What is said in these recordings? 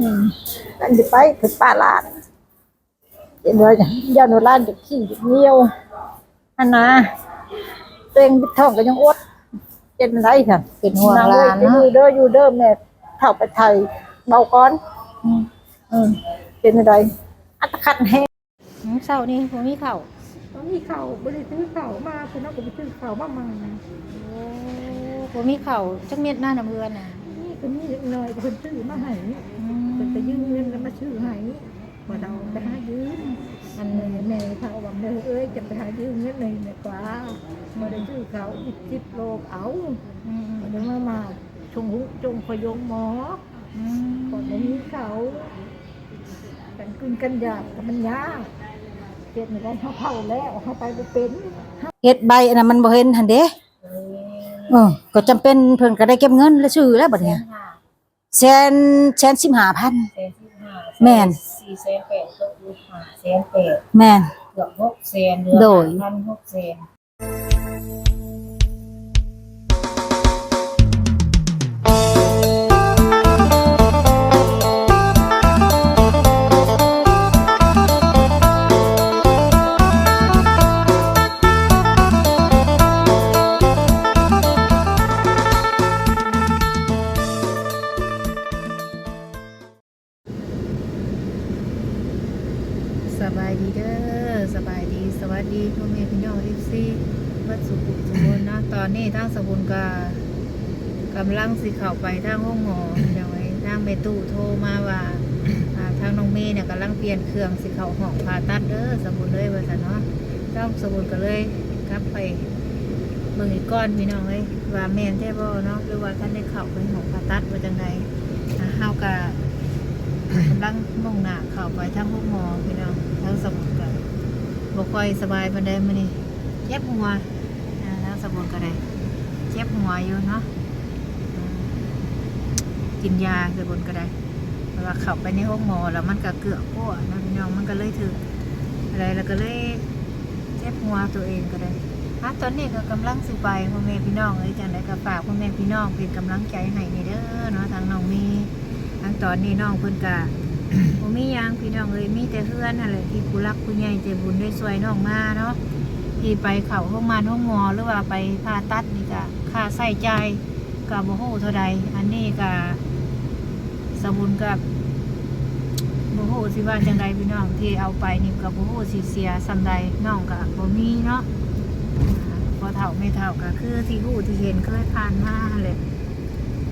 อืมอันนี้ไปคือป้าลาดเห็นว่าย่านโนร้านจะขี้จะเงี้ยวอันนะเต็งบิดท้องก็ยังอดเป็นไรค่ะเป็นห่วงหลานเนาะเนาะอยู่เด้ออยู่เด้อแม่เข้าไปไทยเบาก่อนอืมอืมเป็นอะไรอัตคัดแห้งอืมเช้านี้บ่มีข้าวตอนนี้เขาบริซื้อเขามาคือน้องก็ไปซื้อเขามามาโอ้บ่มีข้าวจักเม็ดหน้าน้ำเอือนน่ะนี่ก็มีเล็กน้อยก็เพิ่นซื้อมาให้อืเพิ่นมจะยืมเงินแล้วมาซื้อให้บ่เราไปหายืมอันแม่แม่เขาว่าแม่เอ้ยจะไปหายืมเงินหน่อยดีกว่าบ่ได้ซื้อเขาอีกจิบโลกเอาอืมบ่ได้มามาชงหุจงพยงหมออืมก่อนนี้เขากันกึนกันยากก็มันยากเฮ็ดนี่ได้เฮาเผาแล้วเฮาไปบ่เป็นเฮ็ดใบอันนั้นมันบ่เห็นหั่นเด้เออก็จำเป็นเพิ่นก็ได้เก็บเงินแล้วซื้อแล้วบัดเนี้ย แสนแสนสิบห้าพัน แสนสิบห้าแม่น สี่แสนแปดตกอยู่ห้าแสนแปดแม่น เกือบหกแสนเหลือโดย พันหกแสน สบายดีเด้อสบายดีสวัสดีพ่อแม่พี่น้อง FC วัดสุขุมสุขนนะตอนนี้ทางสบุญกากำลังสิเข้าไปทางห้องหมอเดี๋ยวไว้ทางไปตู้โทรมาว่าทางน้องเมย์เนี่ยกำลังเปลี่ยนเครื่องสิเข้าห้องผ่าตัดเด้อสบุญเลยว่าซั่นเนาะทางสบุญก็เลยกลับไปเบิ่งอีกก้อนพี่น้องเอ้ยว่าแม่นแท้บ่เนาะหรือว่าท่านได้เข้าไปห้องผ่าตัดว่าจังไดอ่าเฮาก็กำลังมุ่งหน้าเข้าไปทางห้องหมอพี่น้อง ทางสมุนกันบ่ค่อยสบายปานใดมื้อนี้เจ็บหัวอ่าทางสมุนก็ได้เจ็บหัวอยู่เนาะกินยาคือบนก็ได้เว่าเข้าไปในห้องหมอแล้วมันก็เกือบปวนะพี่น้องมันก็เลยถึกอะไรแล้วก็เลยเจ็บหัวตัวเองก็ได้อะตอนนี้ก็กำลังสิไปพ่อแม่พี่น้องเอ้ยจังไดก็ฝากพ่อแม่พี่น้องเป็นกำลังใจให้นี่เด้อเนาะทางน้องมีทั้งตอนนี้น้องเพิ่นกะบ่มียังพี่น้องเอ้ยมีแต่เพื่อนนั่นแหละที่ผู้รักผู้ใหญ่ใจบุญได้ช่วยน้องมาเนาะที่ไปเข้าห้องมานห้องหมอหรือว่าไปผ่าตัดนี่ก็ค่าใช้จ่ายก็บ่ฮู้เท่าใดอันนี้ก็สบุญกับบ่ฮู้สิว่าจังใดพี่น้องที่เอาไปนี่ก็บ่ฮู้สิเสียส่ำใดน้องก็บ่มีเนาะพอเฒ่าไม่เฒ่าก็คือที่ฮู้ที่เห็นเคยผ่านมาหั่นแหละ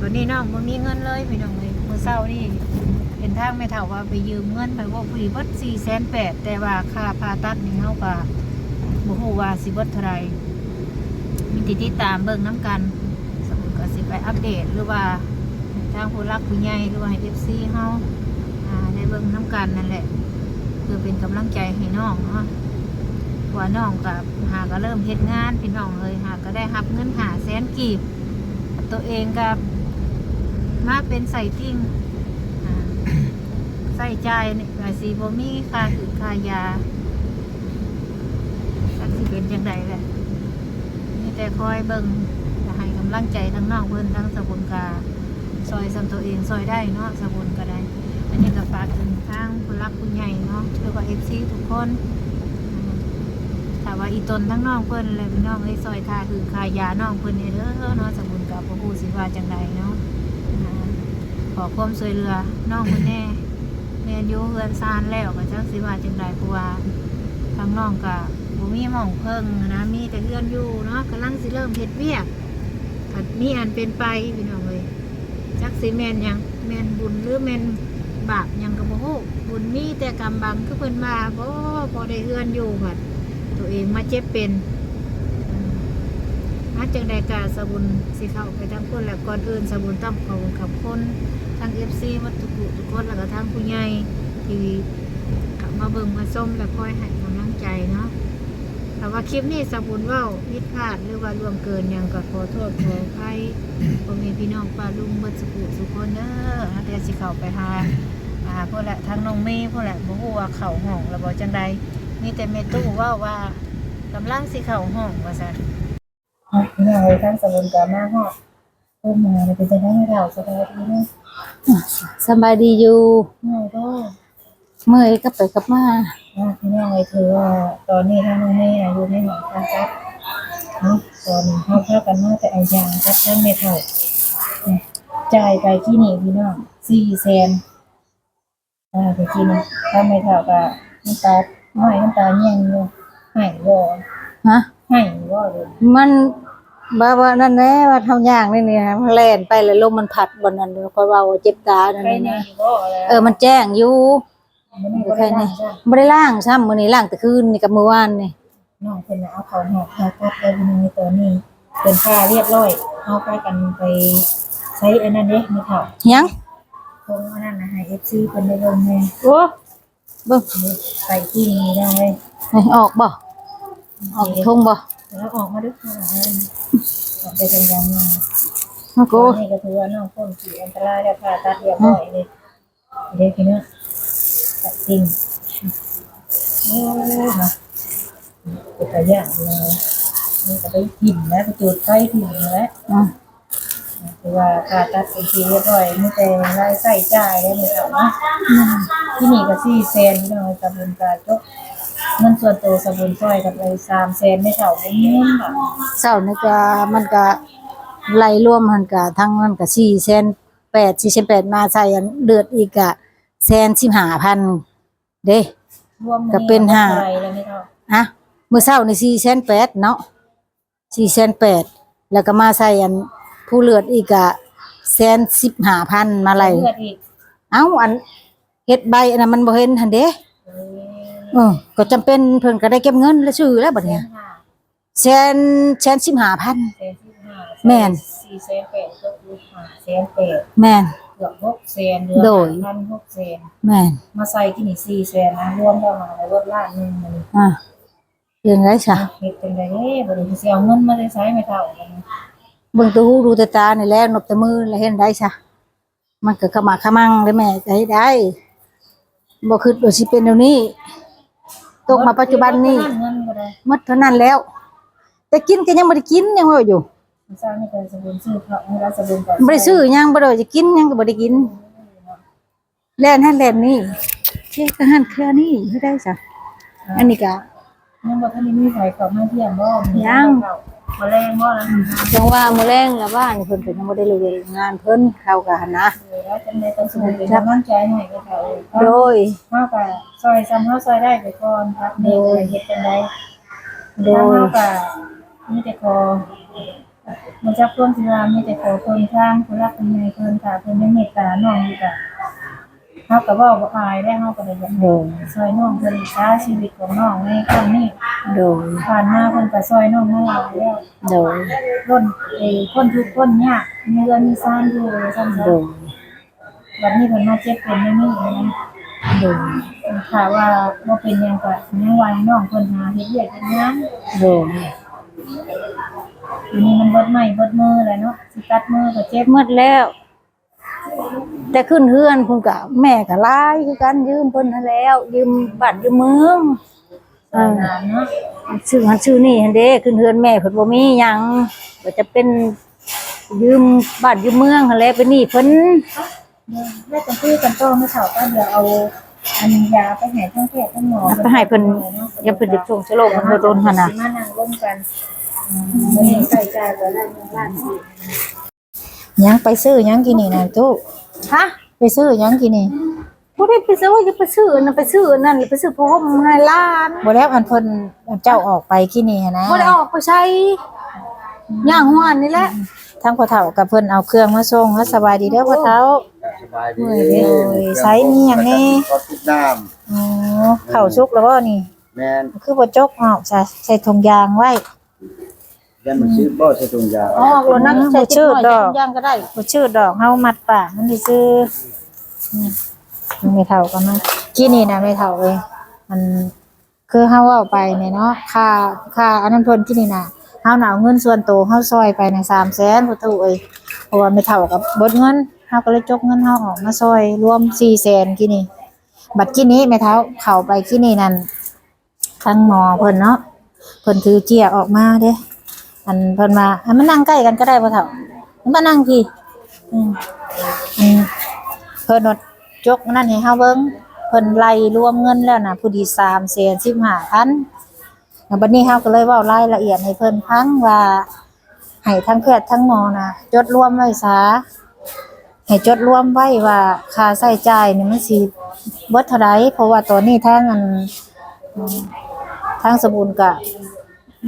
วันนี้น้องบ่มีเงินเลยพี่น้องเลยเมื่อเช้านี่ เป็นทางไม่เท่าว่าไปยืมเงินไปว่าพี่เบิดสี่แสนแปดแต่ว่าค่าผ่าตัดนี่เฮาก็บ่ฮู้ว่าสิเบิดเท่าไหร่มีติดติดตามเบิ่งน้ำกัน สมมุติก็สิไปอัปเดตหรือว่าทางผู้รักผู้ใหญ่หรือว่าให้ FC เฮาอ่าได้เบิ่งน้ำกันนั่นแหละ คือเป็นกำลังใจให้น้องเนาะเพราะว่าน้องก็หาก็เริ่มเฮ็ดงานพี่น้องเลยหาก็ได้รับเงินหาแสนกีบตัวเองกับมาเป็นใส่ติ้ง ใส่ใจเนี่ยหลายสีบ่มีค่าคือค่ายาสักสิเป็นจังใดแหละมีแต่คอยเบิ่งจะให้กำลังใจทั้งนองเพิ่นทั้งสบุญกาซอยซ้ำตัวเองซอยได้เนาะสบุญก็ได้ อันนี้ก็ฝากถึงทางผู้รักผู้ใหญ่เนาะหรือว่าเอฟซีทุกคนอืมว่าอีตนทั้งน้องเพิ่นเลยพี่น้องไอ้ยซอยคาคือคายาน้องเพิ่นนี่เด้อเนาะสบุญกับพ่อผู้สิว่าจังใดเนาะขอความช่วยเหลือน้องเพิ่นแน่ แม่นอยู่เฮือนซานแล้วก็จังสิว่าจังใดเพราะว่าทางน้องก็บ่มีหม่องเพิ่งนะมีแต่เฮือนอยู่เนาะกำลังสิเริ่มเฮ็ดเวียกผัดมีอันเป็นไปพี่น้องเอ้ยจักสิแมนหยังแมนบุญหรือแมนบาปหยังก็บ่ฮู้บุญมีแต่กำบังคือเพิ่นมาบ่พอได้เฮือนอยู่บัดตัวเองมาเจ็บเป็นอาจังใดกาสบุญสิเข้าไปทั้งคนและก่อนอื่นสบุญต้องขอบคุณ กับคนทั้ง FC วัดทุกผู้ทุกคนแล้วก็ทั้งผู้ใหญ่ที่เข้ามาเบิ่งมาส้มและคอยให้กำลังใจเนาะแต่ว่าคลิปนี้สบุญเว้าผิดพลาดหรือว่าล่วงเกินหยังก็ขอโทษขออภัยพ่อแม่พี่น้องป้าลุงเบิดสุขุสุคนเด้อหาแต่สิเข้าไปหาอ่าพวกแหละทางน้องเมย์พวกแหละบ่ฮู้ว่าเข้าห้องแล้วบ่จังใดมีแต่แม่ตู้เว่าว่ากำลังสิเข้าห้องว่าซั่นเอาพี่น้องเลยทั้งสมุนกับมาฮอดเพิ่มมาเลยเป็นจะได้ให้เราสบายดีเนาะ สบายดีอยู่เมื่อยก็เมื่อยก็ไปกลับมาอ่าพี่น้องเลยถือว่าตอนนี้ทางน้องแม่อยู่ในหอพักจัดเนาะตอนนี้เขาพากันมาแต่เอายางจัดทั้งเมทัลจ่ายไปที่นี่พี่น้องสี่แสนอ่าไปที่นี่ทั้งเมทัลกับน้ำตาไม่น้ำตาเงี้ยงอยู่ให้บ่ฮะให้บ่เลยมัน บ้าว่านั่นแหละว่าทำอย่างนี่เนี่ยมันแล่นไปแล้วลมมันพัดบนนั้นแล้วก็เว่าเจ็บตานั่นใครนี่แน่นะบ่แล้วเออมันแจ้งอยู่มันนี่ก็ได้ล่างจ้ะไม่ได้ล่างซ้ำมื้อนี้ล่างแต่คืนนี่กับมื้อวานนี่น้องเพิ่นน่ะเอาเขาหอกพาตัดไปพี่น้องในตอนนี้เป็นค่าเรียบร้อยเอาไปกันไปใช้อันนั้นเด้เมทัลยังคงอันนั้นนะให้เอฟซีเป็นได้ลงแม่โอ้เบิ่งไปที่นี่ได้ให้ออกบ่ออกทงบ่ แล้วออกมาด้วยค่ะออกไปเป็นยังไงมาโกนี่ก็ถือว่าน้องพ้นขีอันตรายแล้วค่ะตัดเรียบร้อยเลยเด็กเนาะตัดจริงโอ้นะเป็นตัวอย่างเลยนี่ก็ไปหินแล้วไปจุดไฟหินแล้วคือว่าค่าตัดเป็นทีเรียบร้อยไม่แต่รายใส่จ่ายได้เลยค่ะเนะที่นี่ก็สี่แสนพี่น้องสบุนการจก เงินส่วนตัวสบุนซอยกับเลยสามแสนไม่เท่าเป็นเงินค่ะเช้านี่ก็มันก็ไล่รวมมันก็ทั้งมันก็4แสน8 4แสน8มาใส่อันเดือดอีกก็แสน15,000เด้ รวมก็เป็นห้า ท่ไหร่แล้วไม่เท่าฮะมื้อเช้านี่4แสน8เนาะ4แสน8แล้วก็มาใส่อันผู้เลือดอีกก็แสน15,000มาไล่เลือดอีกเอ้าอันเฮ็ดใบอันนั้นมันบ่เห็นหั่นเด้ เอ้ย เออก็จำเป็นเพิ่นก็ได้เก็บเงินแล้วซื้อแล้วบัดแสเนี้นห้าแสนแสนสิบห้าพัน แสนสิบห้าแม่น สี่แสนแปดตกอยู่ห้าแสนแปดแม่น เกือบหกแสนเหลือโดย พันหกแสนแม่นมาใส่ที่นี่สี่แสนนะรวมแล้วมาแล้วลดล้านหนึงมันอะเรื่องไรซะเฮ็ดเป็นไงเด้บ่ได้สิเอาเงินมาได้ใช้ไม่เท่ากันเบิ่งแตัวหูดูแต่ตานี่แหละนบแต่มือแล้วเห็นได้ซะมันก็ขมักขมังได้แม่ก็เฮ็ดได้บ่คิดว่าสิเป็นเดี๋ยวนี้ ตกมาปัจจุบันนี้เงินก็ได้หมดเท่านั้นแล้ว แต่กินก็ยังบ่ได้กินยังว่าอยู่สร้างให้เป็นสบุนซื้อเพราะให้เราสบุนก่อนบ่ได้ซื้อหยังบ่ได้ว่าจะกินหยังก็บ่ได้กินแล่นให้แล่นนี่เช็คอาหารเครือนี่เฮ็ดได้ซะอันนี้ก็ยังบ่ทันได้มีไผเข้ามาเที่ยมบ่ยัง มาแรงบ่ล่ะจังว่ามื้อแรงละบ้านเพิ่นก็ยังบ่ได้เลยงานเพิ่นเข้ากันหั่นนะแล้วจังได๋ต้องสบุนเป็นกำลังใจให้กับเขาโดยเฮาก็ซอยซ้ำเฮาซอยได้ไปก่อนครับนี่เฮ็ดจังได๋โดทางเฮายก็มีแต่ขอมันจับต้นสิว่ามีแต่ขอเพิ่นทางผู้รักผู้ใหญ่เพิ่นค่ะเพิ่นยังเมตตาน้องอยู่ก็ เฮาก็เว้าบ่อายได้เฮาก็ได้อยากโดยซอยน้องเพิ่นรักษาชีวิตของน้องในครั้งนี้โดยผ่านมาเพิ่นก็ซอยน้องมาหลายแล้วโดยคนเอ้คนทุกข์คนยากมีเงินมีซ่านอยู่ซั่นซะโดยบัดนี้เพิ่นมาเจ็บเป็นอย่างนี้นะโดยถ้าว่าบ่เป็นหยังก็ยังว่าให้น้องเพิ่นหาเฮ็ดเวียกเฮ็ดงานโดยทีนี้มันเบิดไม้เบิดมือแล้วเนาะสิตัดมือก็เจ็บหมดแล้ว แต่ขึ้นเฮือนเพิ่นก็แม่ก็หลายคือกันยืมเพิ่นนั่นแล้ว ยืมบัตรยืมเมืองสายงานเนาะซื้อหันซื้อนี่หั่นเด้ขึ้นเฮือนแม่เพิ่นบ่มีหยังก็จะเป็นยืมบัตรยืมเมืองหั่นแหละเป็นหนี้เพิ่นแม่จะคุยกันโตไม่เท่าก็เดี๋ยวเอาอันยาไปให้ทั้งแพทย์ทั้งหมอเอาไปให้เพิ่นอย่าเพิ่นสิส่งสโลกมันโดนหั่นน่ะสิมานั่งร่วมกันอืมวันนี้ใส่ใจก็ได้ล้านสิยังไปซื้อยังกินนี่นะตู้ ฮะไปซื้อยังกินนี่บ่ได้ไปซื้อจะไปซื้อนั่นไปซื้อนั่นไปซื้อพรมให้ล้านบ่แล้วอันเพิ่นเจ้าออกไปกินนี่นะบ่ได้ออกไปใช้ย่างหัวนี่แหละทั้งพ่อเฒ่ากับเพิ่นเอาเครื่องมาส่งแล้วสบายดีเด้อพ่อเฒ่า สบายดีเมื่อยเด้อใช้มีหยังแน่ก็ทุกน้อ๋อข้าวสุกแล้วบ่นี่ำแมนคือบ่จกออกใส่ใส่ถุงยางไว้ ยันมันซื้อบ่ใช่ตรงยาออกแล้วนะอืมใส่บ่ชื่ชื่ออดดออกกย่างก็ได้บ่ชื่อดอกเฮามัดปากมันสิซื้อนี่มันไม่เท่ากันนะกินนี่นะไม่เท่าเองมันคือเฮาเอาไปเนี่ยเนาะค่าค่าอันนั้นเพิ่นกินนี่น่ะเฮาน่ะเอาเงินส่วนตัวเฮาซอยไปใน300,000พุทธุเอ้ยเพราะว่าไม่เท่ากับเบิดเงินเฮาก็เลยจกเงินเฮาออกมาซอยรวม400,000กินนี่บัดกินนี้แม่เท่าเข้าไปกินนี่นั่นทางหมอเพิ่นเนาะเพิ่นถือเจียออกมาเด้ อันเพิ่นมาอันมานั่งใกล้กันก็ได้บ่เฒ่ามันมานั่งพี่อืมอืมเพิ่นว่าจกนั่นให้เฮาเบิ่งเพิ่นไล่รวมเงินแล้วนะผู้ดี3แสน15,000แล้วบัดนี้เฮาก็เลยเว้ารายละเอียดให้เพิ่นฟังว่าให้ทั้งแพทย์ทั้งหมอนะจดรวมไว้ซะให้จดรวมไว้ว่าค่าใช้จ่ายนี่มันสิเบิดเท่าใดเพราะว่าตอนนี้ทางอันทางสบุญก็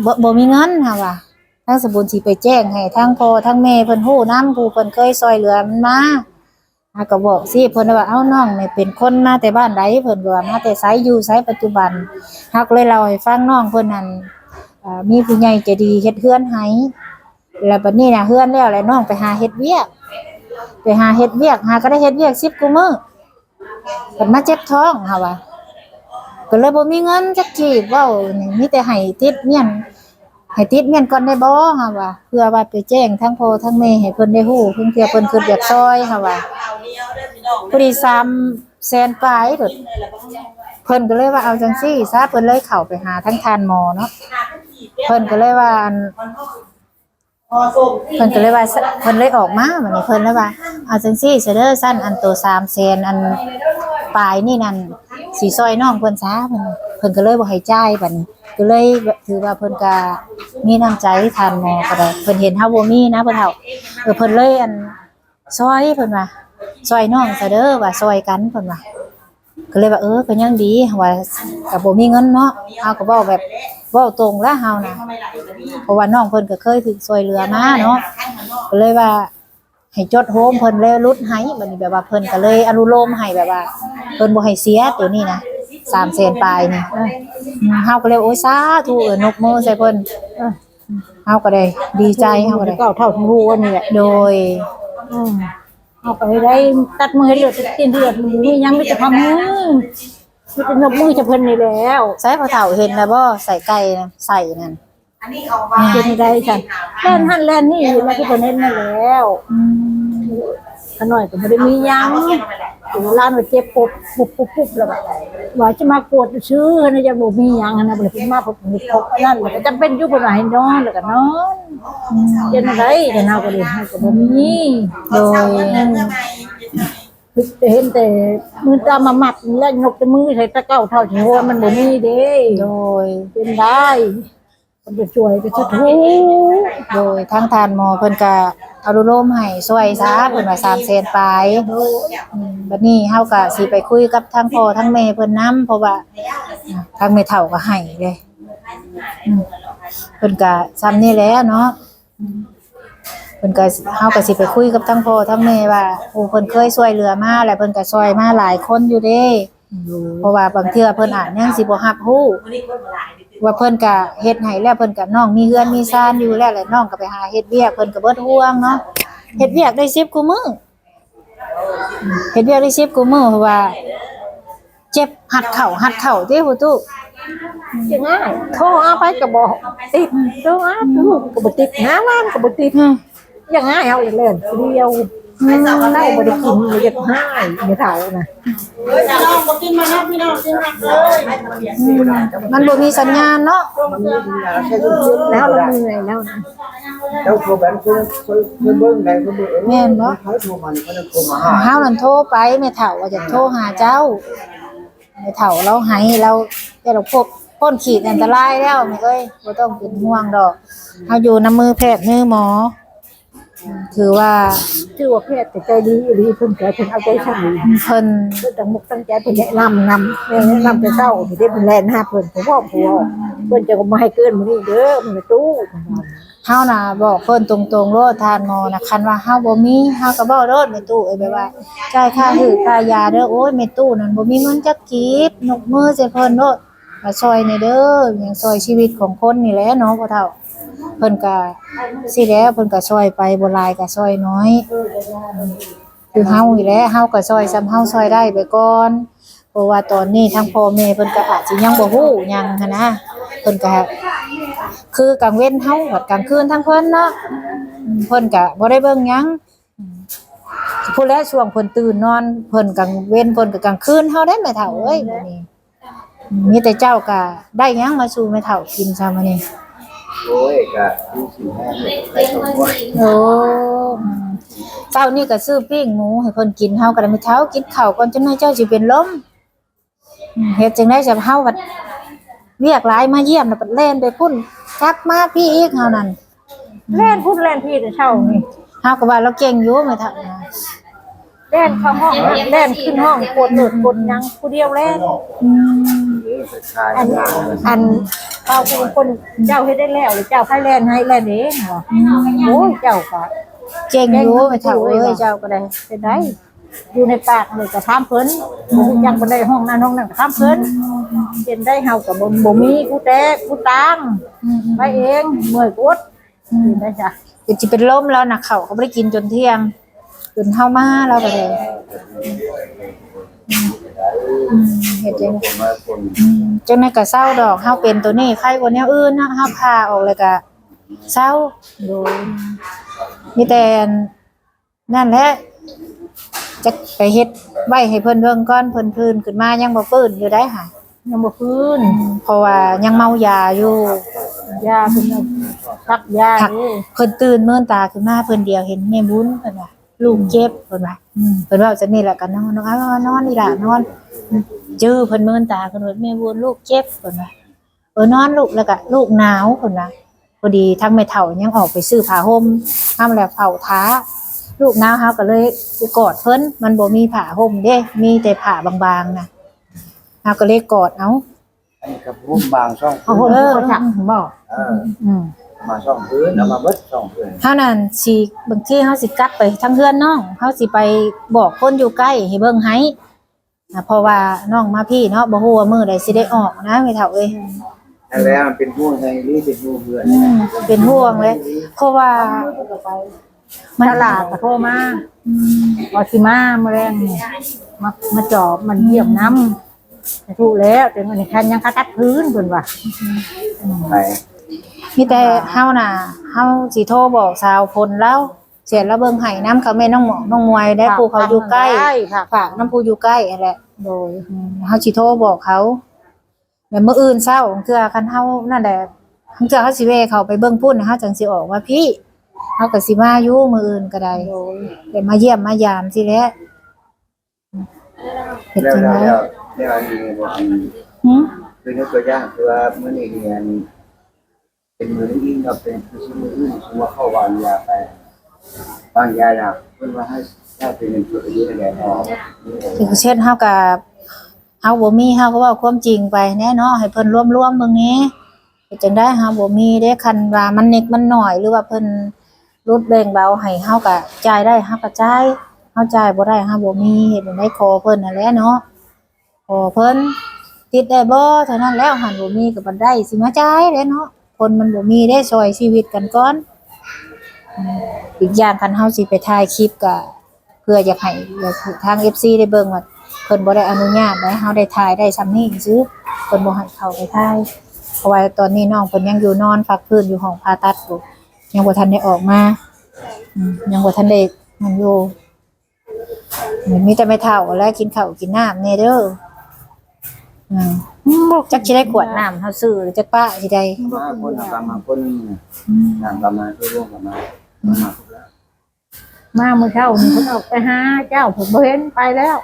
บ่บ่มีเงินค่ะว่า ทางสมบุญสิไปแจ้งให้ทางพ่อทางแม่เพิ่นฮู้นํผู้เพิ่นเคยช่วยเหลือมันมาหาก็บอกสิเพิ่นว่าเอ้าน้องนี่เป็นคนมาแต่บ้านใดเพิ่นว่ามาแต่ไสอยู่ไสปัจจุบันฮาก็เลยเล่าให้ฟังน้องเพิ่นนั่นมีผู้ใหญ่ใจดีเฮ็ดเฮือนให้แล้วบัดนี้นะเฮือนแล้วแล้วน้องไปหาเฮ็ดเวียก ไปหาเฮ็ดเวียกหาก็ได้เฮ็ดเวียก10กว่ามื้อเพิ่นมาเจ็บท้องเฮาว่าก็เลยบ่มีเงินจักจีบเว้านี่มีแต่ให้ติดเมียน ให้ติดเมียนก่อนได้บ่เฮาว่าเพื่อว่าไปแจ้งทั้งพ่อทั้งแม่ให้เพิ่นได้ฮู้เพิ่นเทื่อเพิ่นคิดอยากซอยเฮาว่าพอดีซ้ำแซนปลายเพิ่นเพิ่นก็เลยว่าเอาจังซี่ซะเพิ่นเลยเข้าไปหาทั้งทานหมอเนาะเพิ่นก็เลยว่าเพิ่นก็เลยว่าเพิ่นเลยออกมาบัดนี้เพิ่นเลยว่าเอาจังซี่เสยเด้อสั้นอันโต3แสนอันปลายนี่นั่นสิซอยน้องเพิ่นซะเพิ่นเพิ่นก็เลยบ่ให้จ่ายบัดนี้ ก็เลยถือว่าเพิ่นก็มีน้ำใจทานหมอก็ได้เพิ่นเห็นเฮาบ่มีนะเพิ่นเฒ่าเออเพิ่นเลยอันซอยเพิ่นว่าซอยน้องซะเด้อว่าซอยกันเพิ่นว่าก็เลยว่าเออก็ยังดีว่าก็บ่มีเงินเนาะเฮาก็เว้าแบบเว้าตรงล้วเฮานะเพราะว่าน้องเพิ่นก็เคยถูกซอยเหลือมาเนาะก็เลยว่าให้จดโฮมเพิ่นเลยลดให้บัดนี้แบบว่าเพิ่นก็เลยอนุโลมให้แบบว่าเพิ่นบ่ให้เสียตัวนี้นะ 3แสนปลายนี่อืมเฮาก็เลยโอ้ยสาธุเออนกมือใส่เพิ่นเออเฮาก็ได้ดีใจเฮาก็ได้เก่าเท่าทั้งรู้ว่านี่แหละโดยอืมเอาไปได้ตัดมือให้เลือดตีนเลือดมียังไม่จะทำมือมีแต่นกมือจะเพิ่นนี่แล้วใส่พอเฒ่าเห็นแล้วบ่ใส่ไก่นะใส่นั่นเป็นได้ฉันแล่นหันแล่นนี่แล้วก็เพิ่นเห็นมาแล้วอืมขน่อยก็บ่ได้มียัง อยู่ร้านว่าเจ็บปุ๊บปุ๊บปุ๊บปุ๊บแล้วว่าว่าจะมากวดซื้อนะจะบ่มียังนะบ่ได้เพิ่นมาพิ่นมีพกนั่นแล้วจำเป็นยู่เพิ่นนอนแล้วก็นอนเย็นไรแต่นาก็เลยให้ก็บ่มีโดยเห็นแต่มือตามมาหมัดแล้วยกแต่มือใส่ตะเก้าเท่าที่ว่ามันบ่มีเด้โดยเป็นได้ มันจะช่วยก็จะถูกโดยทางทานหมอเพิ่นก็เอารุโลมให้ช่วยซะเพิ่นว่า3แสนปลายอืมบัดนี้เฮาก็สิไปคุยกับทางพ่อทางแม่เพิ่นนํเพราะว่าอ่าทางแม่เฒ่าก็ให้เลยอืมเพิ่นก็ซ้ำนี่แหละเนาะอืมเพิ่นก็เฮาก็สิไปคุยกับทางพ่อทางแม่ว่าโอ้เพิ่นเคยช่วยเหลือมาแล้วเพิ่นก็ช่วยมาหลายคนอยู่เด้ เพราะว่าบางเทื่อเพิ่นอาจยังสิบ่รับรู้ว่า เพิ่นก็เฮ็ดให้แล้วเพิ่นก็น้องมีเฮือนมีซ่านอยู่แล้วแหละน้องก็ไปหาเฮ็ดเวียกเพิ่นก็เบิดห่วงเนาะเฮ็ดเวียกได้10กว่ามื้อเฮ็ดเวียกได้10กว่ามื้อเพราะว่า เจ็บหัดเข่าหัดเข่าติผู้ตู้ยังง่ายโทรเอาไปก็บอกติดโทรเอาลูกก็บ่ติดหาร้านก็บ่ติดอืมยังง่ายเอาเลยเล่นเดียว ไม่เศร้าเล่าบ่ได้กินเลยจะให้ไม่เท่านะมันบ่มีสัญญาณเนาะแล้วเราเหนื่อยแล้วนะเจ้าโทรแบบคนคนคนเบิ่งได้คนเบิ่งแม่นบ่เขาโทรมานี่เขาจะโทรมาหาเฮานั่นโทรไปแม่เฒ่าว่าจะโทรหาเจ้าแม่เฒ่าเราให้เราแต่เราพบพ้นขีดอันตรายแล้วแม่เอ้ยบ่ต้องเป็นห่วงดอกเฮาอยู่นํมือแพทย์มือหมอ ถือว่าชื่อว่าแพทย์แต่ใจดีอีหลีเพิ่นก็เพิ่นเอาใจใส่เพิ่นเพิ่นตั้งมุกตั้งใจเพิ่นแนะนำนำแนะนำแต่เช้าที่ได้เพิ่นแล่นหาเพิ่นผมบอกผัวเพิ่นจะก็มาให้เกินมื้อนี้เด้อมันก็ตู้เฮาน่ะบอกเพิ่นตรงๆโลดทานหมอน่ะคันว่าเฮาบ่มีเฮาก็เว้าโลดแม่ตู้เอ้ยแบบว่าจ่ายค่าหือค่ายาเด้อโอ้ยแม่ตู้นั่นบ่มีเงินจักกีบนกมือใส่เพิ่นโลดมาช่วยในเด้ออย่างช่วยชีวิตของคนนี่แหละเนาะพ่อเฒ่า เพิ่นก็สิแล้วเพิ่นก็ช่วยไปบ่หลายก็ช่วยน้อย คือเฮานี่แหละเฮาก็ช่วยซ้ำเฮาช่วยได้ไปก่อนเพราะว่าตอนนี้ทั้งพ่อแม่เพิ่นก็อาจสิยังบ่ฮู้หยังหันนะเพิ่นก็คือกลางเว้นเฮากับกลางคืนทั้งเพิ่นเนาะอืมเพิ่นก็บ่ได้เบิ่งหยังอืมพูดแล้วช่วงเพิ่นตื่นนอนเพิ่นกลางเว้นเพิ่นก็กลางคืนเฮาได้แม่เฒ่าเอ้ยมื้อนี้มีแต่เจ้าก็ได้หยังมาสู่แม่เฒ่ากินซะมื้อนี้ โอ้ยก็ดูสิแม่ไปสมบูรณ์โอ้อืมเจ้านี่ก็ซื้อปิ้งหมูให้เพิ่นกินเฮาก็ได้มื้อเช้ากินข้าวก่อนจังได๋เจ้าสิเป็นลมอืมเฮ็ดจังได๋จะเฮาบัดเรียกหลายมาเยี่ยมแล้วบัดแล่นไปพุ่นกลับมาพี่อีกเฮานั่นแล่นพูดแล่นพี่แต่เช้านี่เฮาก็ว่าเราเก่งอยู่ไม่ทักนะ แล่นเข้าห้องแล่นขึ้นห้องกดโดดกดหยังผู้เดียวแล่นอืมไปขายอันอันเขาเป็นคนเจ้าให้ได้แล้วหรือเจ้าให้แล่นให้แล่นเองเหรอโอ้ยเจ้าก็เก่งอยู่ไม่ทักเอ้ยเจ้าก็ได้เป็นได้อยู่ในปากเลยก็ถามเพิ่นบ่รู้จักบ่ได้ห้องนั้นห้องนั้นก็ถามเพิ่นเป็นได้เฮาก็บ่บ่มีกูแต่กูตางอืมไปเองเมื่อยกดเป็นได้จ้ะเดี๋ยวสิเป็นลมแล้วนะข้าวก็บ่ได้กินจนเที่ยง จนเฮามาแล้วก็ได้อืมเฮ็ดจังคนมาคนอืมจังได๋ก็เศร้าดอกเฮาเป็นตัวนี้ใครกว่าแนวอื่นนะเฮาพาออกเลยก็เศร้าโดยมีแต่อันนั่นแหละจะไปเฮ็ดไว้ให้เพิ่นเบิ่งก่อนเพิ่นพื้นขึ้นมายังบ่ฟื้นอยู่ได้ค่ะยังบ่ฟื้นเพราะว่ายังเมายาอยู่ยาเพิ่นเอาพักยาพักนี่เพิ่นตื่นเมื่อตาขึ้นมาเพิ่นเดียวเห็นแม่บุญเพิ่นว่า ลูกเจ็บเพิ่นว่าเพิ่นว่าจะนี่แหละก็นอนนอนนอนนี่ล่ะนอนจื้อเพิ่นเมื่อตาเพิ่นว่าแม่บุญลูกเจ็บเพิ่นว่าเออนอนลูกแล้วก็ลูกหนาวเพิ่นว่าพอดีทั้งแม่เฒ่ายังออกไปซื้อผ้าห่มห้ามแล้วเผาท้า ลูกหนาวเฮาก็เลยไปกอดเพิ่นมันบ่มีผ้าห่มเด้ มีแต่ผ้าบางๆน่ะเฮาก็เลยกอดเอาอันนี้กับพุ่มบางช่องเอาคนเขาจักบ่เอออืม มาช่องพื้นเอามาเบิดช่องพื้นเฮานั่นสิบางทีเฮาสิกลับไปทางเฮือนน้องเฮาสิไปบอกคนอยู่ใกล้ให้เบิ่งให้นะเพราะว่าน้องมาพี่เนาะบ่ฮู้ว่ามื้อใดสิได้ออกนะแม่เฒ่าเอ้ยนั่นแหละมันเป็นห่วงในนี้เป็นห่วงเพื่อนอืมเป็นห่วงเลย เพราะว่า มันตลาดก็โทรมาว่าสิมาแมลงนี่มามาจอบมันเยี่ยมน้ำแต่ถูกแล้วแต่มันคันยังคัดพื้นเพิ่นว่า ไป มีแต่เฮาน่ะเฮาสิโทรบอกสาวพลแล้วเสียแล้วเบิ่งให้นํเขาแม่น้องหมอน้องมวยได้ผู้เขาอยู่ใกล้ค่ะฝากน้ำผู้อยู่ใกล้นั่นแหละโดยอืมเฮาสิโทรบอกเขาแล้วมื้ออื่นเช้าคือคันเฮานั่นแหละคันเทื่อเขาสิเวเขาไปเบิ่งพุ่นเฮาจังสิออกว่าพี่เฮาก็สิมาอยู่มื้ออื่นก็ได้โดยเดี๋ยวมาเยี่ยมมายามสิแหละเฮ็ดแล้วจังแล้วได๋แล้วแล้วอันนี้บอกหึคือยกตัวอย่างคือว่าเมื่อนี้เรียน เป็นมือยิ่งกับเป็นคือมืออื่นคือว่าเข้าวางยาไปวางยาน่ะเพิ่นว่าให้ถ้าเป็นเงินตัวอายุแน่นอนคือเช่นเฮากับเฮาบ่มีเฮาก็เว้าความจริงไปแน่เนาะให้เพิ่นร่วมๆเบิ่งน่เฮ็ดจังได๋เฮาบ่มีเด้คันว่ามันเน็กมันน้อยหรือว่าเพิ่นลดแบ่งเบาให้เฮาก็จ่ายได้เฮาก็จ่ายเฮาจ่ายบ่ได้เฮาบ่มีเฮ็ดได๋ขอเพิ่นนั่นแหละเนาะขอเพิ่นติดได้บ่เท่านั้นแล้วหันบ่มีก็บ่ได้สิมาจ่ายแหละเนาะ คนมันบ่มีได้ช่วยชีวิตกันก่อน อีกอย่างคันเฮาสิไปถ่ายคลิปก็เพื่ออยากให้อยากให้ทาง FC ได้เบิ่งว่าเพิ่นบ่ได้อนุญาตให้เฮาได้ถ่ายได้ซำนี้ซื้อเพิ่นบ่ให้เข้าไปถ่ายเพราะว่าตอนนี้น้องเพิ่นยังอยู่นอนพักพื้นอยู่ห้องผ่าตัดอยู่ยังบ่ทันได้ออกมาอืมยังบ่ทันได้มันอยู่มีแต่ไม่เฒ่าและกินข้าวกินน้ำแน่เด้อ จักสิได้ขวดน้ำเฮาซื้อหรือจักป้าสิได้มาคนทำมาคนนางประมาณที่ร่วมประมาณประมาณทุกแล้วมาเมื่อเช้านี่เพิ่นออกไปหาเจ้าผมบ่เห็นไปแล้ว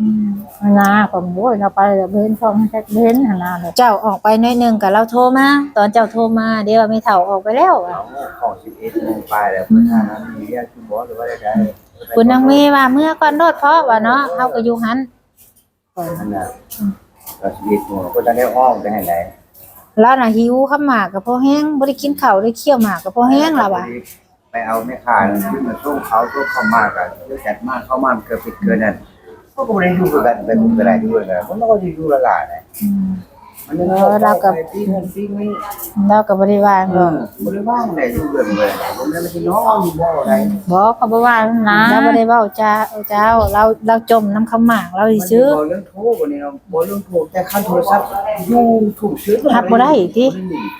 อืมนาผมโอ้ยเราไปแล้วบ่เห็นช่องแท็กบ่เห็นหนนาเลยเจ้าออกไปหน้อยหนึงก็เราโทรมาตอนเจ้าโทรมาเดี๋ยวไม่เฒ่าออกไปแล้วอะเอาของสิบเอ็ดโมงไปแล้วเพื่อนทางนั้นมีเรียกคุณบอสหรือว่าอะไรคุณนางเมว่าเมื่อก่อนโดดเพราะว่าเนาะเฮาก็อยู่หันนั่นน่ะ ก็สิบเอ็ดโมงก็จะได้อ้อมไปไหนไหนแล้วน่ะหิวข้าวหมากกับพ่อแห้งบ่ได้กินข้าวได้เคี่ยวหมากกับพ่อแห้งล่ะว่ะไปเอาแม่ค้าขึ้นมาช่วงเขาช่วงเข้ามากอะเยอะจัดมากเข้ามาเกือบปิดเกินนั่นก็ไม่ได้อยู่กันไปบุกอะไรด้วยนะมันก็จะอยู่ละลายนะ อืมมันยังปีเงินปีไม่เราก็บ่ได้ว่าเอหรอกอบริวารไหนอยู่เกินเลยผมนั่นไม่น้องอยู่บ่อะไรบ่เขาบ่ว่านะเราบ่ได้เว้าจ้าเอาเจ้าเราเราจมน้ำข้าวหมากเราสิซื้อเรื่องโทรวันนี้เราบ่เรื่องโทรแต่ขั้นโทรศัพท์อยู่ถูกซื้อรับบ่ได้ติ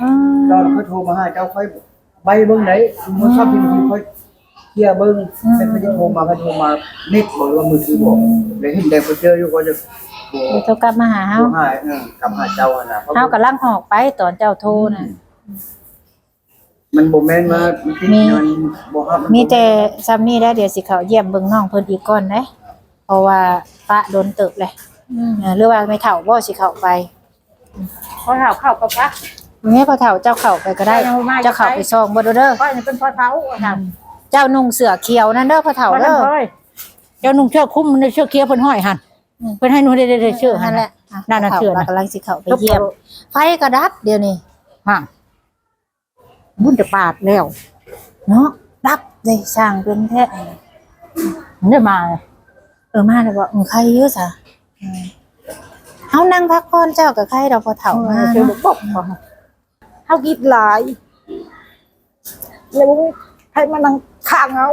อืมตอนเขาโทรมาหาเจ้าค่อยใบเบิ่งไหนโทรศัพท์ที่ค่อยเคลียร์เบิ่งเป็นไม่ได้โทรมาเขาโทรมาเน็ตบอกว่ามือถือบอกเลยเห็นแต่เจออยู่ก็จะโทร เดี๋ยวโทรกลับมาหาโทเฮารหาเออกลับหาเจ้าอะนะเฮากำลังออกไปตอนเจ้าโทรน่ะ มันบ่แม่นว่ามันติดมีเงินบ่ครับนมีแต่ซ้ำนี่แล้วเดี๋ยวสิเขาเยี่ยมเบิ่งน้องเพิ่นอีกก่อนเด้เพราะว่าปะโดนเติบเลยเออหรือว่าไม่เฒ่าบ่สิเข้าไปพอเฒ่าเข้ากับพระ แม่พ่อเฒ่าเจ้าเข้าไปก็ได้เอามาเจ้าเข้าไปซองบ่เด้อเด้อก็เป็นพ่อเฒ่าค่ะเจ้านุ่งเสื้อเขียวนั่นเด้อพ่อเฒ่าพ่อเด้เฒ่าอเอ้ยเจ้านุ่งเชือกคุ้มในเชือกเคี้ยวเพิ่นห้อยหั่น เพิ่นให้หนูได้ได้เชือกหั่นั่นนแหแหละละนั่นน่ะเชื่อนะกำลังสิเข้าไปเยี่ยม ไฟก็ดับเดี๋ยวนี้ฮะบุญจะปาดแล้ว เนาะดับเลยช่างเป็นแท้ได้มา เออมาแล้วบ่เออใครอยู่ซะอืมเอานั่งพักผ่อนเจ้ากับใครดอกพ่อเฒ่ามาเจอเนาะบอกบอกเฮากินหลายแล้วให้มานั่งข้างเอา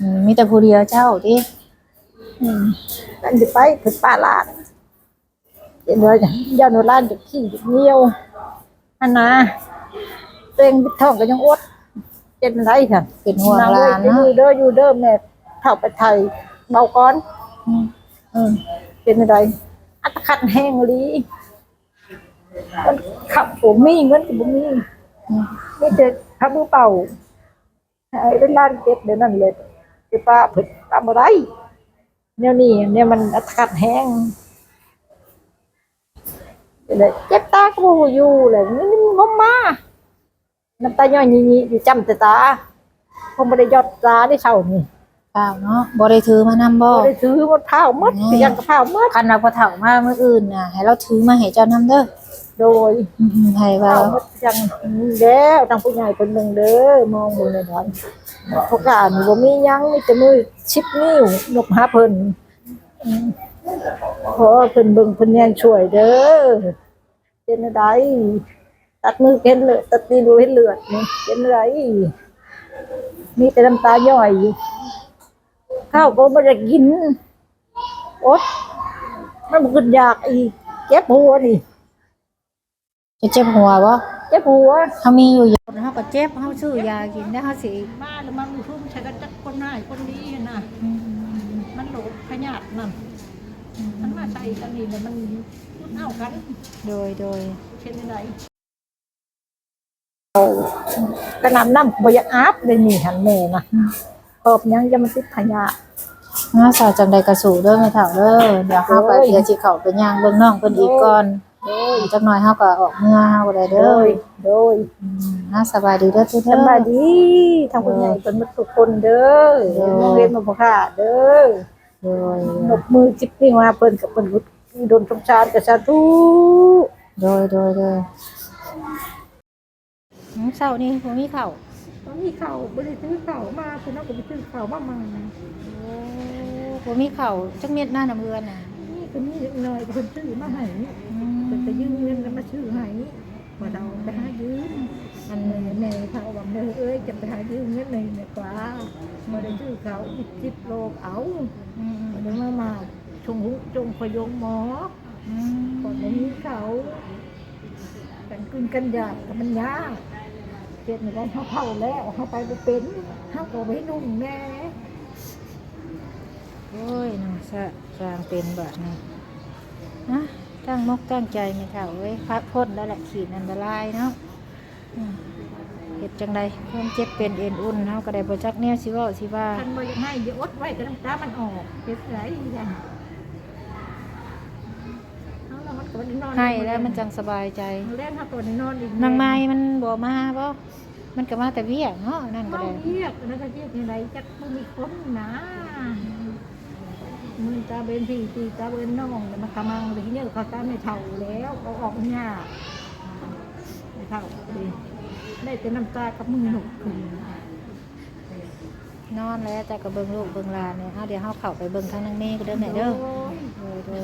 อืมมีแต่ผู้เดียวเจ้าติ อืมนั่นสิไปถึงป่าลาดเห็นว่าย่านโนร้านจะขี้จะเหนียวอันนะตัวเองท้องก็ยังอดเป็นไรค่ะเป็นห่วงหลานอเนาะยู่เด้ออยู่เด้อแม่เข้าไปไทยเบาก้อนอืมอืมเป็นอะไรอัตคัดแห้งลีมันขับผมมีเงินกับผมมีอืมไม่เจอพระมือเป่าไอ้เรื่องร้านเก็บเดี๋ยวนั้นเลยไปป้าเผิดทำอะไร เนี่ยนี่เนี่ยมันอัตคัดแห้งเลยเจ็บตาก็บรูอยู่เลยนี่นี่งมมาน้ำตาย่อยนี่อยู่จำแต่ตาคงไม่ได้ยอดตาได้เท่านี่เปล่าเนาะบ่ได้ถือมานำบ่บ่ได้ถือมะพร้าวมัดเสียงกะเพราวมัดคันว่าพ่อเฒ่ามามื้ออื่นน่ะให้เราถือมาให้เจ้านำเด้อโดยอืมให้ว่าเอามัดจังแล้วทางผู้ใหญ่คนหนึ่งเด้อมองบนเลยหน่ อยโอกาสนี่บ่มีหยังมีแต่มือชิปนิ้วนกหาเพิ่นอืมขอเพิ่นเบิ่งเพิ่นแย่งช่วยเด้อเป็นอะไรตัดมือเห็นเลือดตัดตีนดูเห็นเลือดนี่เป็นอะไรมีแต่น้ำตาย่อยอยู่ข้าวก็ไม่ได้กินอดมันบ่ขึ้นอยากอีกเจ็บหัวนี่จะเจ็บหัวบ่เจ็บหัวเฮามีอยู่เยอะเฮา ก็เจ็บเฮาซื้อยากินได้เฮาสิมาแล้วมันมีทุ่มใช้กันจักคนหน้าคนดีนะมันโหลดขยาดนั่นมันมาใส่กันนี่เนี่ยมันพุ่นเอากันโดยโดยเช่นไรกระนำน้ำบอยากอาบเลยนี่หันแม่นะตอบยังจะมันติดขยะน่าสาวจังใดกระสู่เด้อแม่เฒ่าเด้อเดี๋ยวเฮาไปโอ้ยเดี๋ยวสิเข้าไปย่างเบิ่งน้องเพิ่นอีกก่อน โดยจักหน่อยเฮาก็ออกเมื่อเฮาก็ได้โดเด้อยโดยอืมน่าสบายดีเด้อทุกสท่าน บายดีทางผู้ใหญ่เป็นมาทุกคนเด้อโดยโรงเรียนมาพ่อค่ะเด้อโดยนกมือจิบนี่มาเพิ่นกับเพิ่นวุฒิโดนสงสารกับสาธุโดยโดยโดยอืมเช้านี้บ่มีข้าวตอนนี้เขาบริซื้อเขามาคุณน้องก็ไปซื้อเขามามาโอ้บ่มีข้าวจักเม็ดหน้าน้ำเอือนน่ะนี่ ก็มีหน่อยคนซื้อมาให้อืมเป็นไปยืมเงินแล้วมาซื้อให้มาเราไปหายืมอันนี้แม่เขาบอกเด้อเอ้ยจะไปหายืมเงินในแม่กว่ามาได้ซื้อเขาจิบจิบโลกเอาอืมมาได้มามาชงหุจงพยงหมออืมก่อนนี้เขากันกึนกันยากกับมันยากเจ็ดในการเขาเผาแล้วเขาไปบ่เป็นเขาก็ไปนุ่งแน่ โอ้ยน้องสะสร้างเป็นแบบนี้นะตั้งมกตั้งใจไม่เท่าเว้ยพักพ้นแล้วแหละขีดอันตรายเนาะอืมเฮ็ดจังใดความเจ็บเป็นเอ็นอุ่นเฮาก็ได้บ่จักแนวสิเว้าสิว่าท่านบอกยังไงอย่าอดไว้แต่น้ำตามันออกเจ็บไรอย่างเอาแล้วมันก็บ่ได้นอนให้แล้วมันจังสบายใจแล่นเขาตัวได้นอนอีกนางไม้มันบ่มาบ่มันก็มาแต่เวียกเนาะนั่นก็เมาได้เรียกแล้วก็เรียกยังไงจักบ่มีคนนะ มือตาเบนพี่ตีตาเบนน้องเนี่ยมันกำลังเลยเนี่ยเขาตาไม่เท่าแล้วเขาออกหน้าไม่เท่าเลยได้แต่น้ำตากับมือหนุกขึ้นนอนแล้วแต่ก็เบิ่งลูกเบิ่งหลานเนี่ยเอาเดี๋ยวเฮาเข้าไปเบิ่งทางนางเมย์ก็เด้อแม่เด้อโอ้ยโดยโดย